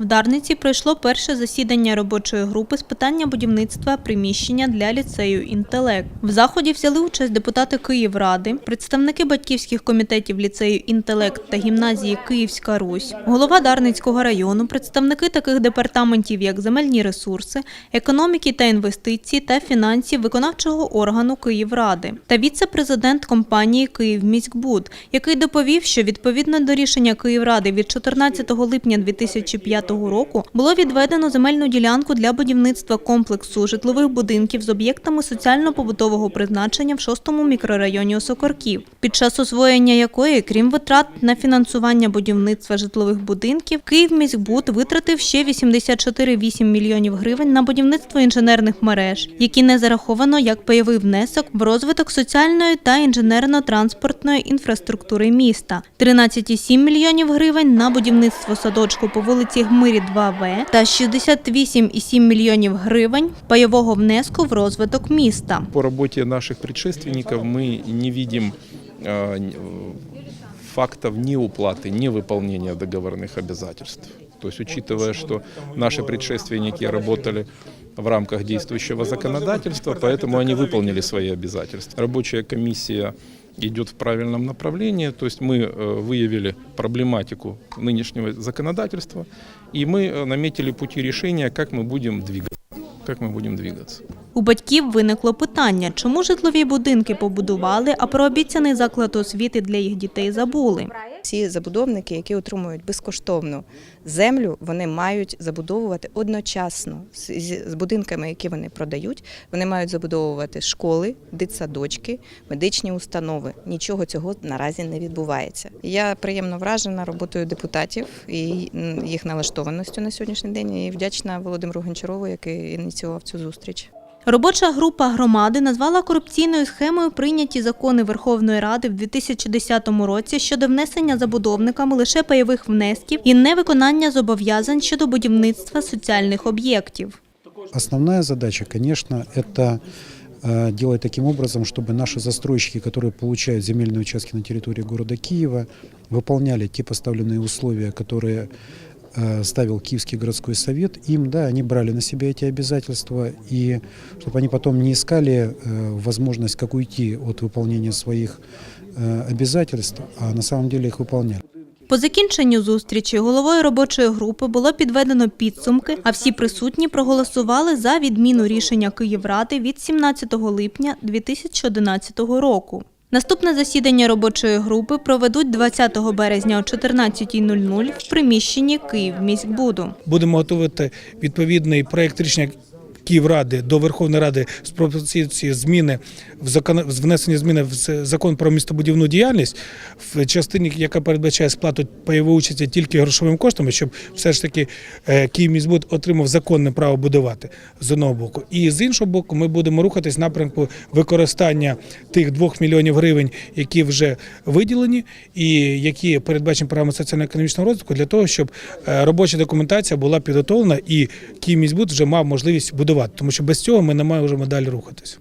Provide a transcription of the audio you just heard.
В Дарниці пройшло перше засідання робочої групи з питання будівництва приміщення для ліцею «Інтелект». В заході взяли участь депутати Київради, представники батьківських комітетів ліцею «Інтелект» та гімназії Київська Русь, голова Дарницького району, представники таких департаментів, як земельні ресурси, економіки та інвестиції та фінансів виконавчого органу Київради та віце-президент компанії «Київміськбуд», який доповів, що відповідно до рішення Київради від 14 липня 2005 року було відведено земельну ділянку для будівництва комплексу житлових будинків з об'єктами соціально-побутового призначення в шостому мікрорайоні Осокорків, під час освоєння якої, крім витрат на фінансування будівництва житлових будинків, Київміськбуд витратив ще 84,8 мільйонів гривень на будівництво інженерних мереж, які не зараховано як пайовий внесок в розвиток соціальної та інженерно-транспортної інфраструктури міста, 13,7 мільйонів гривень на будівництво садочку по вулиці Гмирі 2В та 68,7 мільйонів гривень пайового внеску в розвиток міста. По работе наших предшественников мы не видим э, н- э, фактов неуплаты, невыполнения договорных обязательств. То есть, учитывая, что наши предшественники работали в рамках действующего законодательства, поэтому они выполнили свои обязательства. Рабочая комиссия идет в правильном направлении, то есть мы э, выявили проблематику нынешнего законодательства, и мы э, наметили пути решения, как мы будем двигаться. Как мы будем двигаться. У батьків виникло питання, чому житлові будинки побудували, а про обіцяний заклад освіти для їх дітей забули. Всі забудовники, які отримують безкоштовну землю, вони мають забудовувати одночасно з, будинками, які вони продають. Вони мають забудовувати школи, дитсадочки, медичні установи. Нічого цього наразі не відбувається. Я приємно вражена роботою депутатів і їх налаштованістю на сьогоднішній день. І вдячна Володимиру Гончарову, який ініціював цю зустріч. Робоча група громади назвала корупційною схемою прийняті закони Верховної Ради в 2010 році щодо внесення забудовниками лише пайових внесків і невиконання зобов'язань щодо будівництва соціальних об'єктів. Основная задача, конечно, это э, делать таким образом, чтобы наши застройщики, которые получают земельные участки на территории города Киева, выполняли те поставленные условия, которые э, ставил Киевский городской совет. Им, да, они брали на себя эти обязательства, и чтобы они потом не искали э, возможность как уйти от выполнения своих э, обязательств, а на самом деле их выполняли. По закінченню зустрічі головою робочої групи було підведено підсумки, а всі присутні проголосували за відміну рішення Київради від 17 липня 2011 року. Наступне засідання робочої групи проведуть 20 березня о 14.00 в приміщенні Київміськбуду. будемо готувати відповідний проєкт рішення Київради до Верховної Ради з пропозицією зміни в закон внесення зміни в закон про містобудівну діяльність в частині, яка передбачає сплату пайової участі тільки грошовими коштами, щоб все ж таки е, Київміськбуд отримав законне право будувати з одного боку. І з іншого боку, ми будемо рухатись напрямку використання тих 2 мільйонів гривень, які вже виділені, і які передбачені програмою соціально-економічного розвитку, для того, щоб е, робоча документація була підготовлена і Київміськбуд вже мав можливість будувати, тому що без цього ми не можемо далі рухатись.